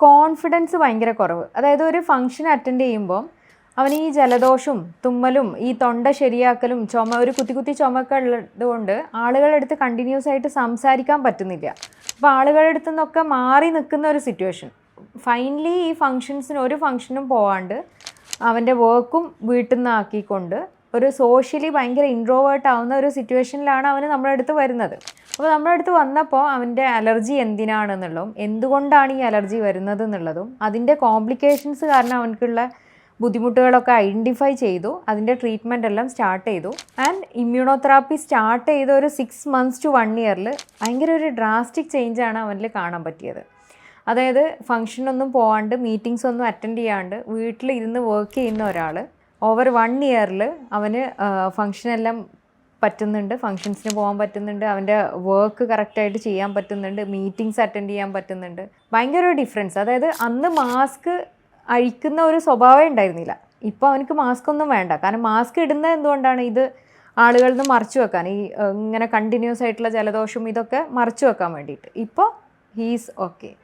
Confidence ഭയങ്കര കുറവ്. അതായത് ഒരു ഫംഗ്ഷൻ അറ്റൻഡ് ചെയ്യുമ്പോൾ അവന് ഈ ജലദോഷവും തുമ്മലും ഈ തൊണ്ട ശരിയാക്കലും ചുമ ഒരു കുത്തി കുത്തി ചുമക്കെ ഉള്ളത് കൊണ്ട് ആളുകളുടെ അടുത്ത് കണ്ടിന്യൂസ് ആയിട്ട് സംസാരിക്കാൻ പറ്റുന്നില്ല. അപ്പോൾ ആളുകളുടെ അടുത്ത് നിന്നൊക്കെ മാറി നിൽക്കുന്ന ഒരു സിറ്റുവേഷൻ ഫൈനലി ഈ ഫങ്ഷൻസിന് ഒരു ഫങ്ഷനും പോവാണ്ട് അവന്റെ വർക്കും വീട്ടിൽ നിന്ന് ആക്കിക്കൊണ്ട് ഒരു സോഷ്യലി ഭയങ്കര ഇൻട്രോവേർട്ട് ആവുന്ന ഒരു സിറ്റുവേഷനിലാണ് അവന് നമ്മുടെ അടുത്ത് വരുന്നത്. അപ്പോൾ നമ്മുടെ അടുത്ത് വന്നപ്പോൾ അവന്റെ അലർജി എന്തിനാണെന്നുള്ളതും എന്തുകൊണ്ടാണ് ഈ അലർജി വരുന്നത് എന്നുള്ളതും അതിന്റെ കോംപ്ലിക്കേഷൻസ് കാരണം അവനക്കുള്ള ബുദ്ധിമുട്ടുകളൊക്കെ ഐഡന്റിഫൈ ചെയ്തു അതിന്റെ ട്രീറ്റ്മെന്റ് എല്ലാം സ്റ്റാർട്ട് ചെയ്തു. ആൻഡ് ഇമ്മ്യൂണോതെറാപ്പി സ്റ്റാർട്ട് ചെയ്ത ഒരു സിക്സ് മന്ത്സ് ടു വൺ ഇയറിൽ ഭയങ്കര ഒരു ഡ്രാസ്റ്റിക് ചേഞ്ചാണ് അവനിൽ കാണാൻ പറ്റിയത്. അതായത് ഫംഗ്ഷനൊന്നും പോകാണ്ട് മീറ്റിങ്സ് ഒന്നും അറ്റൻഡ് ചെയ്യാണ്ട് വീട്ടിൽ ഇരുന്ന് വർക്ക് ചെയ്യുന്ന ഒരാൾ ഓവർ വൺ ഇയറിൽ അവന് ഫങ്ഷൻ എല്ലാം പറ്റുന്നുണ്ട്. ഫങ്ഷൻസിന് പോകാൻ പറ്റുന്നുണ്ട്. അവന്റെ വർക്ക് കറക്റ്റായിട്ട് ചെയ്യാൻ പറ്റുന്നുണ്ട്. മീറ്റിങ്സ് അറ്റൻഡ് ചെയ്യാൻ പറ്റുന്നുണ്ട്. ഭയങ്കര ഒരു ഡിഫറൻസ് അതായത് അന്ന് മാസ്ക് അഴിക്കുന്ന ഒരു സ്വഭാവം ഉണ്ടായിരുന്നില്ല. ഇപ്പോൾ അവനക്ക് മാസ്ക് ഒന്നും വേണ്ട. കാരണം മാസ്ക് ഇടുന്നത് എന്തുകൊണ്ടാണ്? ഇത് ആളുകളിൽ നിന്ന് മറച്ചു വെക്കാൻ. ഈ ഇങ്ങനെ കണ്ടിന്യൂസ് ആയിട്ടുള്ള ജലദോഷം ഇതൊക്കെ മറച്ചു വെക്കാൻ വേണ്ടിയിട്ട്. ഇപ്പോൾ ഹീസ് ഓക്കെ